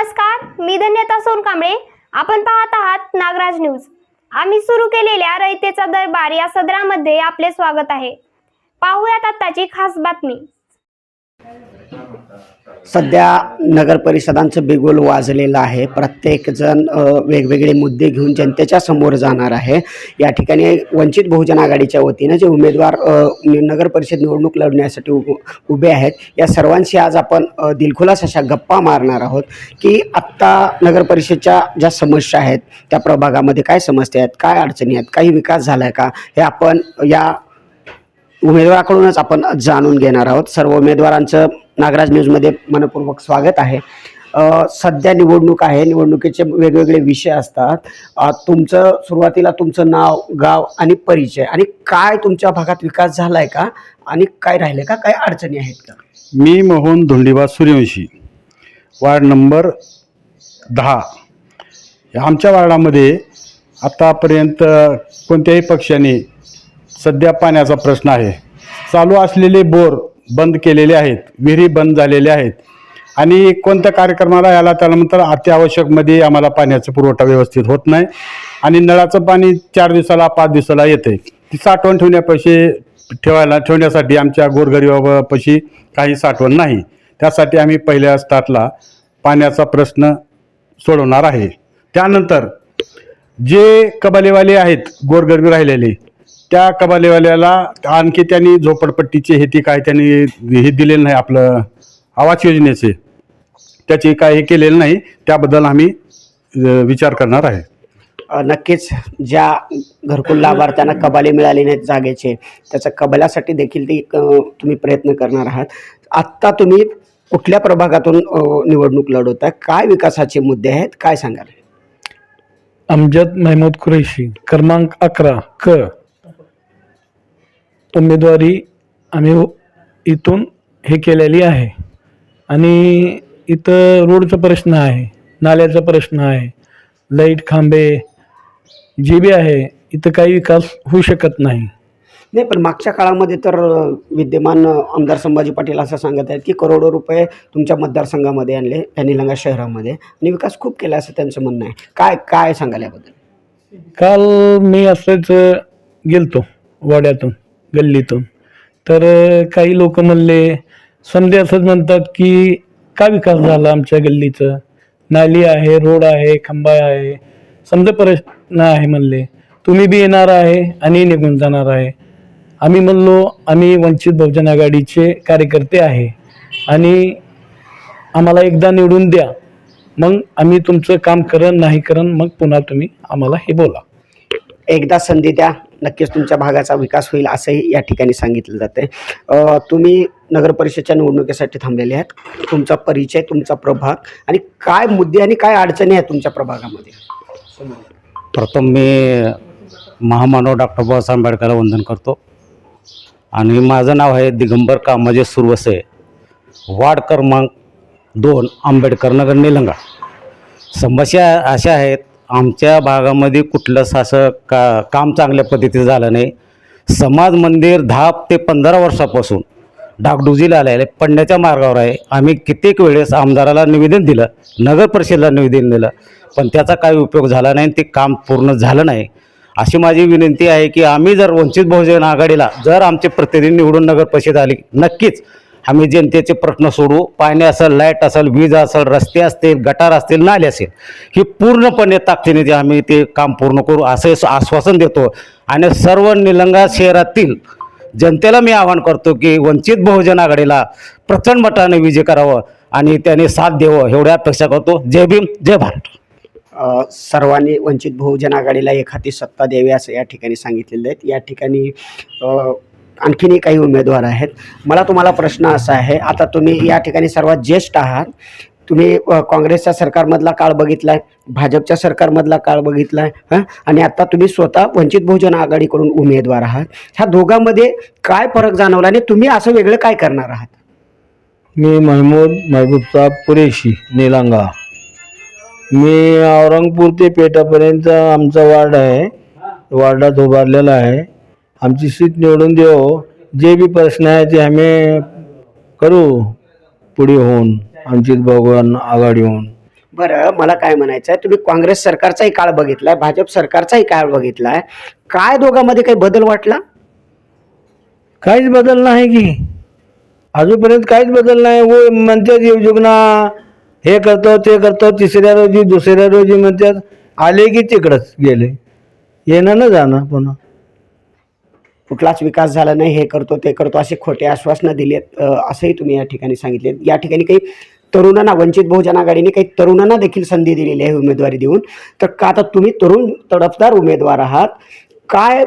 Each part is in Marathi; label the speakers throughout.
Speaker 1: नमस्कार मी धन्यता सोनकांबळे. आपण पाहत आहात नागराज न्यूज. आम्ही सुरू केलेल्या रयतेचा दरबार या सदरामध्ये आपले स्वागत आहे. पाहूयात आत्ताची खास बातमी.
Speaker 2: सध्या नगर परिषदांचं बिगुल वाजलेलं आहे. प्रत्येकजण वेगवेगळे मुद्दे घेऊन जनतेच्या समोर जाणार आहे. या ठिकाणी वंचित बहुजन आघाडीच्या वतीनं जे उमेदवार नगर परिषद निवडणूक लढण्यासाठी उ उभे आहेत या सर्वांशी आज आपण दिलखुलास अशा गप्पा मारणार आहोत की आत्ता नगर परिषदच्या ज्या समस्या आहेत त्या प्रभागामध्ये काय समस्या आहेत काय अडचणी आहेत काही विकास झाला आहे का हे आपण या उमेदवाराकडूनच आपण जाणून घेणार आहोत. सर्व उमेदवारांचं नागराज न्यूजमध्ये मनपूर्वक स्वागत आहे. सध्या निवडणूक आहे. निवडणुकीचे वेगवेगळे विषय असतात. तुमचं सुरुवातीला तुमचं नाव गाव आणि परिचय आणि काय तुमच्या भागात विकास झाला आहे का? आणि काय राहिले का? काय अडचणी आहेत का?
Speaker 3: मी मोहन धोंडीबा सूर्यवंशी. वार्ड नंबर दहा. आमच्या वार्डामध्ये आत्तापर्यंत कोणत्याही पक्षाने सध्या पाण्याचा प्रश्न आहे. चालू असलेले बोर बंद केलेले आहेत विहिरी बंद झालेल्या आहेत. आणि कोणत्या कार्यक्रमाला याला त्यानंतर अत्यावश्यकमध्ये आम्हाला पाण्याचा पुरवठा व्यवस्थित होत नाही आणि नळाचं पाणी चार दिवसाला पाच दिवसाला येते ती साठवण ठेवण्यापाशी ठेवायला ठेवण्यासाठी आमच्या गोरगरिबापाशी काही साठवण नाही. त्यासाठी आम्ही पहिल्या स्टार्टला पाण्याचा प्रश्न सोडवणार आहे. त्यानंतर जे कबालेवाले आहेत गोरगरबी राहिलेले त्या कबालेवाल्याला आणखी त्यांनी झोपडपट्टीचे हे ती काय त्यांनी हे दिलेलं नाही आपलं आवास योजनेचे. त्याचे काय हे केलेलं नाही त्याबद्दल आम्ही अ, विचार करणार आहे.
Speaker 2: अ, नक्कीच ज्या घरकुल लाभार्थ्यांना कबाले मिळाले नाहीत जागेचे त्याच्या कबल्यासाठी देखील ती अ, तुम्ही प्रयत्न करणार आहात. आत्ता तुम्ही कुठल्या प्रभागातून अ, निवडणूक लढवताय? काय विकासाचे मुद्दे आहेत? काय सांगाल?
Speaker 4: अमजद महमूद कुरेशी क्रमांक अकरा क. उमेदवारी आम्ही इथून हे केलेली आहे. आणि इथं रोडचा प्रश्न आहे नाल्याचा प्रश्न आहे लाइट खांबे जे बी आहे इथं काही विकास होऊ शकत नाही.
Speaker 2: नाही पण मागच्या काळामध्ये तर विद्यमान आमदार संभाजी पाटील असं सांगत आहेत की करोडो रुपये तुमच्या मतदारसंघामध्ये आणले या निलंगा शहरामध्ये आणि विकास खूप केला असं त्यांचं म्हणणं आहे. काय काय सांगाल याबद्दल?
Speaker 4: काल मी असंच गेलतो वाड्यातून. गल्लीतून. तर काही लोक म्हणले समजे असंच म्हणतात की का विकास झाला आमच्या गल्लीचं? नाली आहे रोड आहे खंबा आहे. समजा प्रश्न आहे म्हणले. तुम्ही बी येणार आहे आणि निघून जाणार आहे. आम्ही म्हणलो आम्ही वंचित बहुजन आघाडीचे कार्यकर्ते आहे आणि आम्हाला एकदा निवडून द्या. मग आम्ही तुमचं काम करन नाही करन मग पुन्हा तुम्ही आम्हाला हे बोला.
Speaker 2: एकदा संधी द्या. नक्कीच तुमच्या भागाचा विकास होईल असंही या ठिकाणी सांगितलं जातं तुम्ही नगर परिषदच्या निवडणुकीसाठी थांबलेले आहेत. तुमचा परिचय तुमचा प्रभाग आणि काय मुद्दे आणि काय अडचणी आहेत तुमच्या प्रभागामध्ये?
Speaker 5: प्रथम मी महामानव डॉक्टर बाबासाहेब आंबेडकरला वंदन करतो. आणि माझं नाव आहे दिगंबर कामाजे सुरवसे. वार्ड क्रमांक दोन आंबेडकर नगर निलंगा. समस्या अशा आहेत आमच्या भागामध्ये कुठलंच असं का काम चांगल्या पद्धतीचं झालं नाही. समाज मंदिर दहा ते पंधरा वर्षापासून डागडुजीला आलेले पडण्याच्या मार्गावर आहे. आम्ही कित्येक वेळेस आमदाराला निवेदन दिलं नगर परिषदेला निवेदन दिलं पण त्याचा काही उपयोग झाला नाही ते काम पूर्ण झालं नाही. अशी माझी विनंती आहे की आम्ही जर वंचित बहुजन आघाडीला जर आमचे प्रतिनिधी निवडून नगर परिषद आली नक्कीच आम्ही जनतेचे प्रश्न सोडू. पाणी असेल लाइट असेल वीज असेल रस्ते असतील गटार असतील नाले असेल ही पूर्णपणे ताकदीने जे आम्ही ते काम पूर्ण करू असे आश्वासन देतो. आणि सर्व निलंगा शहरातील जनतेला मी आवाहन करतो की वंचित बहुजन आघाडीला प्रचंड मताने विजय करावं आणि त्याने साथ द्यावं एवढ्या अपेक्षा करतो. जय भीम जय भारत.
Speaker 2: सर्वांनी वंचित बहुजन आघाडीला एक हाती सत्ता द्यावी असं या ठिकाणी सांगितलेलं आहे. या ठिकाणी आणखीनही काही उमेदवार आहेत. मला तुम्हाला प्रश्न असा आहे आता तुम्ही या ठिकाणी सर्वात ज्येष्ठ आहात. तुम्ही काँग्रेसच्या सरकारमधला काळ बघितला आहे भाजपच्या सरकारमधला काळ बघितला आहे हां? आणि आता तुम्ही स्वतः वंचित बहुजन आघाडीकडून उमेदवार आहात. ह्या दोघांमध्ये काय फरक जाणवला आणि तुम्ही असं वेगळं काय करणार आहात?
Speaker 4: मी महमूद महबूबचा पुरेशी कुरेशी निलांगा. मी औरंगपूर ते पेठापर्यंत आमचा वार्ड आहे. वार्डात उभारलेला आहे. आमची सीट निवडून देऊ. जे बी प्रश्न आहे ते आम्ही करू. पुढे होऊन आमची भगवान आघाडी होऊन.
Speaker 2: बरं मला काय म्हणायचं आहे तुम्ही काँग्रेस सरकारचाही काळ बघितलाय भाजप सरकारचाही काळ बघितलाय. काय दोघांमध्ये काही बदल वाटला?
Speaker 4: काहीच बदल नाही की. अजूनपर्यंत काहीच बदल नाही. व म्हणतात योजना हे करतो ते करतो तिसऱ्या रोजी दुसऱ्या रोजी म्हणतात आले की तिकडंच गेले. येणं ना जाणं पुन्हा.
Speaker 2: कुठलाच विकास झाला नाही हे करतो ते करतो असे खोटे आश्वासनं दिलेत. आहेत असंही तुम्ही या ठिकाणी सांगितले या ठिकाणी काही तरुणांना वंचित बहुजन आघाडीने काही तरुणांना देखील संधी दिलेली आहे उमेदवारी देऊन. तर का आता तुम्ही तरुण तडफदार उमेदवार आहात? काय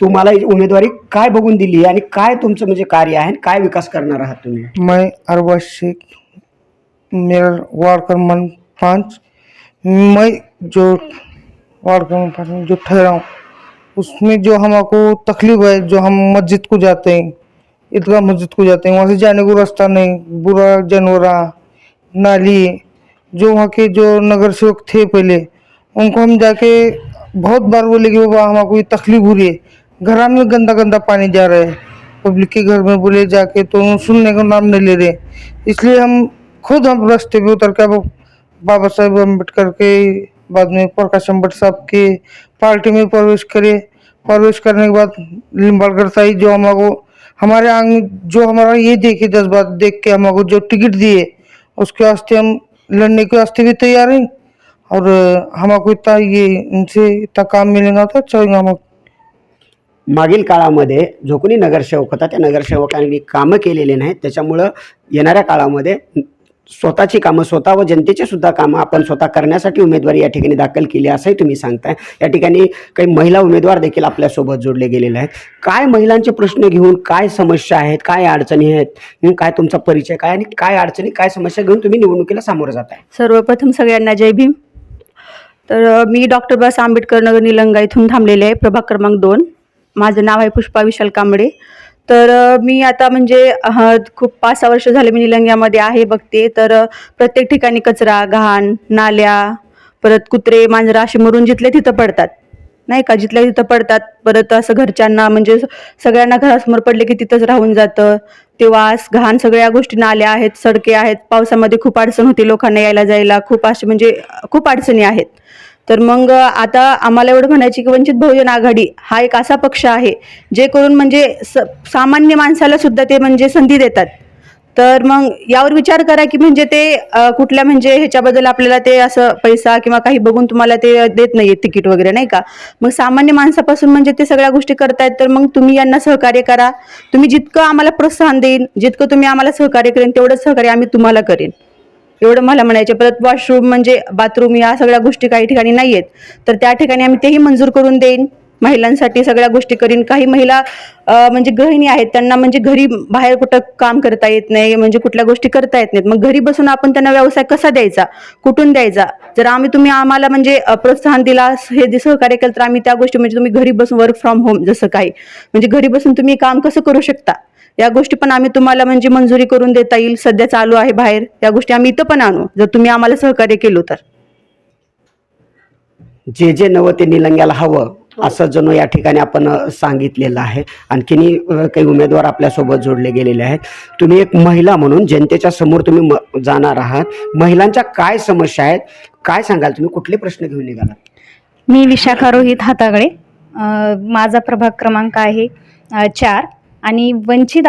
Speaker 2: तुम्हाला ही उमेदवारी काय बघून दिली आहे? आणि काय तुमचं म्हणजे कार्य आहे? आणि काय विकास करणार आहात तुम्ही?
Speaker 6: मैं अरबाज शेख मेरा वार्ड क्रमांक पाँच मैं जो वार्ड क्रमांक पाँच में जो ठहरा हूँ उसमें जो हमको तकलीफ़ है, जो हम मस्जिद को जाते हैं ईदगाह मस्जिद को जाते हैं, वहाँ से जाने को रास्ता नहीं, बुरा जानवरा, नाली, जो वहाँ के जो नगर सेवक थे पहले, उनको हम जाके बहुत बार बोले कि बाबा, हमको ये तकलीफ़ हो रही है। घर में गंदा गंदा पानी जा रहा है। पब्लिक के घर में बोले जाके तो सुनने का नाम नहीं ले रहे। इसलिए हम खुद हम रास्ते पे उतर के अब बाबा साहेब अंबेडकर के बाद में प्रकाश अम्बेड साहब के पार्टी में प्रवेश करे। प्रवेश करने के बाद लिम्बाड़कर साहिब जो हमको हमारे आंग जो हमारा ये देखे जज्बात देख के हमको जो टिकट दिए उसके वास्ते हम लड़ने के वास्ते भी तैयार हैं। और हमको इतना ये इनसे इतना काम मिलेगा तो अच्छा होगा
Speaker 2: मागील काळामध्ये जो कोणी नगरसेवक होता त्या नगरसेवकांनी कामं केलेले नाहीत त्याच्यामुळं येणाऱ्या काळामध्ये स्वतःची कामं स्वतः व जनतेचे सुद्धा कामं आपण स्वतः करण्यासाठी उमेदवारी या ठिकाणी दाखल केली असंही तुम्ही सांगताय. या ठिकाणी काही महिला उमेदवार देखील आपल्यासोबत जोडले गेलेले आहेत. काय महिलांचे प्रश्न घेऊन काय समस्या आहेत काय अडचणी आहेत? काय तुमचा परिचय काय आणि काय अडचणी काय समस्या घेऊन तुम्ही निवडणुकीला सामोरं जात आहे
Speaker 7: सर्वप्रथम सगळ्यांना जय भीम. तर मी डॉक्टर बाबासाहेब आंबेडकर नगर निलंगा इथून थांबलेले आहे प्रभाग क्रमांक दोन. माझं नाव आहे पुष्पा विशाल कांबळे. तर मी आता म्हणजे खूप पाच सहा वर्ष झाले मी निलंग्यामध्ये आहे बघते. तर प्रत्येक ठिकाणी कचरा घाण नाल्या परत कुत्रे मांजरा असे मरून जिथले तिथं पडतात. नाही का? जिथल्या तिथं पडतात. परत असं घरच्यांना म्हणजे सगळ्यांना घरासमोर पडले की तिथंच राहून जातं. ते वास घाण सगळ्या गोष्टी नाल्या आहेत सडके आहेत. पावसामध्ये खूप अडचण होती लोकांना यायला जायला. खूप असे म्हणजे खूप अडचणी आहेत. तर मग आता आम्हाला एवढं म्हणायची की वंचित बहुजन आघाडी हा एक असा पक्ष आहे जे करून म्हणजे स सामान्य माणसाला सुद्धा ते म्हणजे संधी देतात. तर मग यावर विचार करा की म्हणजे ते कुठल्या म्हणजे ह्याच्याबद्दल आपल्याला ते असं पैसा किंवा काही बघून तुम्हाला ते देत नाहीये तिकीट वगैरे नाही का? मग सामान्य माणसापासून म्हणजे ते सगळ्या गोष्टी करतायत तर मग तुम्ही यांना सहकार्य करा. तुम्ही जितकं आम्हाला प्रोत्साहन देईन जितकं तुम्ही आम्हाला सहकार्य करेन तेवढंच सहकार्य आम्ही तुम्हाला करेन. एवढं मला म्हणायचे परत वॉशरूम म्हणजे बाथरूम या सगळ्या गोष्टी काही ठिकाणी नाही आहेत तर त्या ठिकाणी आम्ही तेही मंजूर करून देईन. महिलांसाठी सगळ्या गोष्टी करीन. काही महिला म्हणजे गृहिणी आहेत त्यांना म्हणजे घरी बाहेर कुठं काम करता येत नाही म्हणजे कुठल्या गोष्टी करता येत नाहीत. मग घरी बसून आपण त्यांना व्यवसाय कसा द्यायचा? कुठून द्यायचा? जर आम्ही तुम्ही आम्हाला म्हणजे प्रोत्साहन दिला हे जे सहकार्य केलं तर आम्ही त्या गोष्टी म्हणजे तुम्ही घरी बसून वर्क फ्रॉम होम जसं काही. म्हणजे घरी बसून तुम्ही काम कसं करू शकता? या गोष्टी पण आम्ही तुम्हाला म्हणजे मंजुरी करून देता येईल. सध्या चालू आहे बाहेर. या गोष्टी आम्ही इथं पण आणू जर तुम्ही आम्हाला सहकार्य केलं तर.
Speaker 2: जे जे नवं ते निलंग्याला हवं असं जणू या ठिकाणी आपण सांगितलेलं आहे. आणखीनही काही उमेदवार आपल्यासोबत जोडले गेलेले आहेत. तुम्ही एक महिला म्हणून जनतेच्या समोर तुम्ही म- जाणार आहात. महिलांच्या काय समस्या आहेत? काय सांगाल तुम्ही? कुठले प्रश्न घेऊन निघाला
Speaker 8: मी विशाखा रोहित हातागळे माझा प्रभाग क्रमांक आहे चार. आणि वंचित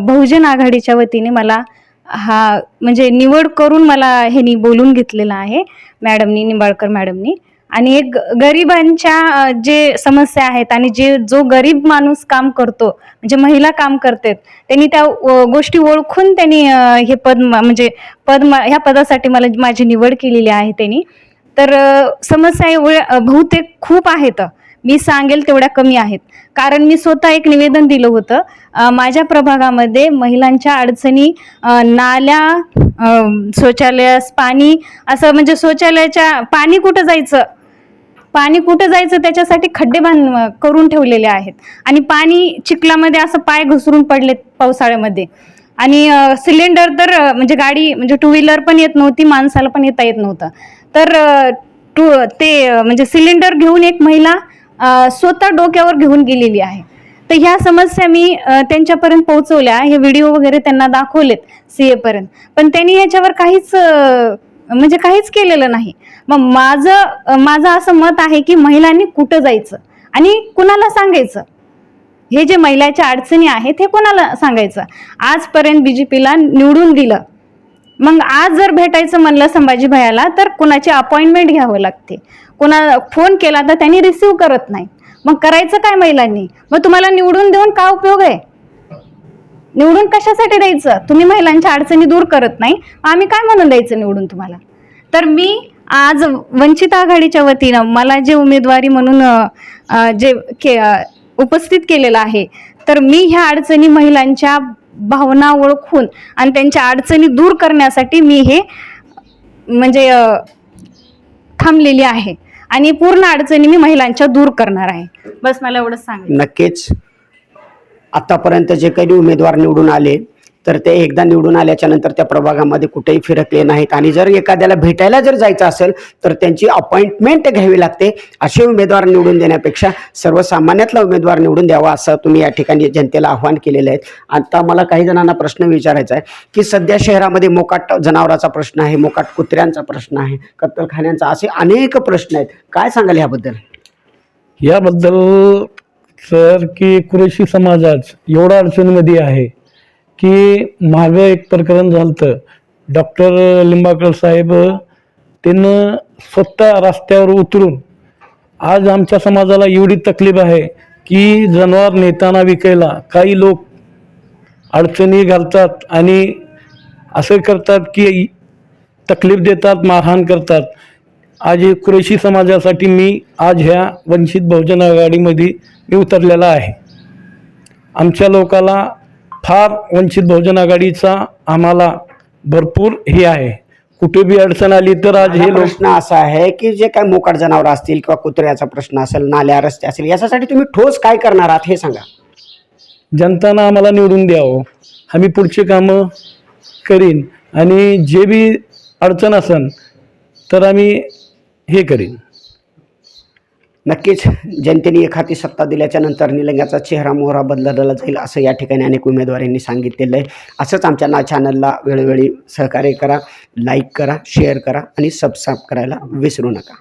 Speaker 8: बहुजन आघाडीच्या वतीने मला हा म्हणजे निवड करून मला ह्यांनी बोलून घेतलेलं आहे मॅडमनी निंबाळकर मॅडमनी. आणि एक गरिबांच्या जे समस्या आहेत आणि जे जो गरीब माणूस काम करतो म्हणजे महिला काम करतात त्यांनी त्या गोष्टी ओळखून त्यांनी हे पद म्हणजे पद ह्या पदासाठी मला माझी निवड केलेली आहे त्यांनी. तर समस्या बहुतेक खूप आहेत. मी सांगेल तेवढ्या कमी आहेत. कारण मी स्वतः एक निवेदन दिलं होतं माझ्या प्रभागामध्ये महिलांच्या अडचणी नाल्या शौचालयास पाणी असं म्हणजे शौचालयाच्या पाणी कुठं जायचं? पाणी कुठं जायचं त्याच्यासाठी खड्डे बांध करून ठेवलेले आहेत. आणि पाणी चिखलामध्ये असं पाय घसरून पडलेत पावसाळ्यामध्ये. आणि सिलेंडर तर म्हणजे गाडी म्हणजे टू व्हीलर पण येत नव्हती माणसाला पण येता येत नव्हतं. तर टू ते म्हणजे सिलेंडर घेऊन एक महिला स्वतः डोक्यावर घेऊन गेलेली आहे. तर ह्या समस्या मी त्यांच्यापर्यंत पोहोचवल्या. हे व्हिडिओ वगैरे त्यांना दाखवलेत सी एपर्यंत पण त्यांनी ह्याच्यावर काहीच म्हणजे काहीच केलेलं नाही. मग माझं माझं असं मत आहे की महिलांनी कुठं जायचं आणि कुणाला सांगायचं? हे जे महिलाच्या अडचणी आहेत हे कोणाला सांगायचं? आजपर्यंत बी जे पीला निवडून दिलं. मग आज जर भेटायचं म्हणलं संभाजी भैयाला तर कुणाची अपॉइंटमेंट घ्यावं लागते? कुणा फोन केला तर त्यांनी रिसीव करत नाही. मग करायचं काय महिलांनी? मग तुम्हाला निवडून देऊन का उपयोग आहे? निवडून कशासाठी द्यायचं? तुम्ही महिलांच्या अडचणी दूर करत नाही. आम्ही काय म्हणून द्यायचं निवडून तुम्हाला? तर मी आज वंचित आघाडीच्या वतीनं मला जे उमेदवारी म्हणून जे के उपस्थित केलेलं आहे तर मी ह्या अडचणी महिलांच्या भावना ओळखून आणि त्यांच्या अडचणी दूर करण्यासाठी मी हे म्हणजे थांबलेली आहे. आणि पूर्ण अडचणी मी महिलांच्या दूर करणार आहे. बस मला एवढंच सांग
Speaker 2: नक्कीच. आतापर्यंत जे काही उमेदवार निवडून आले तर ते एकदा निवडून आल्याच्यानंतर त्या प्रभागामध्ये कुठेही फिरकले नाहीत. आणि जर एखाद्याला भेटायला जर जायचं असेल तर त्यांची अपॉइंटमेंट घ्यावी लागते. असे उमेदवार निवडून देण्यापेक्षा सर्वसामान्यातला उमेदवार निवडून द्यावा असं तुम्ही या ठिकाणी जनतेला आव्हान केलेलं आहे. आता मला काही जणांना प्रश्न विचारायचा आहे की सध्या शहरामध्ये मोकाट जनावराचा प्रश्न आहे मोकाट कुत्र्यांचा प्रश्न आहे कत्तलखान्यांचा असे अनेक प्रश्न आहेत. काय सांगाल ह्याबद्दल
Speaker 4: याबद्दल सर की कुरेशी समाजाच एवढा अडचणीमध्ये आहे की मागं एक प्रकरण झालं डॉक्टर लिंबाकर साहेब त्यानं स्वतः रस्त्यावर उतरून आज आमच्या समाजाला एवढी तकलीफ आहे की जनावर नेताना विकायला काही लोक अडचणी घालतात आणि असं करतात की तकलीफ देतात मारहाण करतात. आज कुरेशी समाजासाठी मी आज ह्या वंचित बहुजन आघाडीमध्ये मी उतरलेला आहे. आमच्या लोकाला फार वंचित बहुजन आघाडीचा आम्हाला भरपूर हे आहे. कुठे बी अडचण आली तर आज हे
Speaker 2: प्रश्न असा आहे की जे काही मोकाट जनावर असतील किंवा कुत्र्याचा प्रश्न असेल नाल्या रस्ते असेल याच्यासाठी तुम्ही ठोस काय करणार आहात हे सांगा.
Speaker 4: जनतानं आम्हाला निवडून द्यावं. आम्ही पुढची कामं करीन आणि जे बी अडचण असन तर आम्ही हे करीन.
Speaker 2: नक्कीच. जनतेने एखादी सत्ता दिल्याच्या नंतर निलंग्याचा चेहरा मोहरा बदलला जाईल असं या ठिकाणी अनेक उमेदवारांनी सांगितलेलं आहे. असंच आमच्या ना चॅनलला वेळोवेळी सहकार्य करा लाईक करा शेअर करा आणि सबस्क्राईब करायला विसरू नका.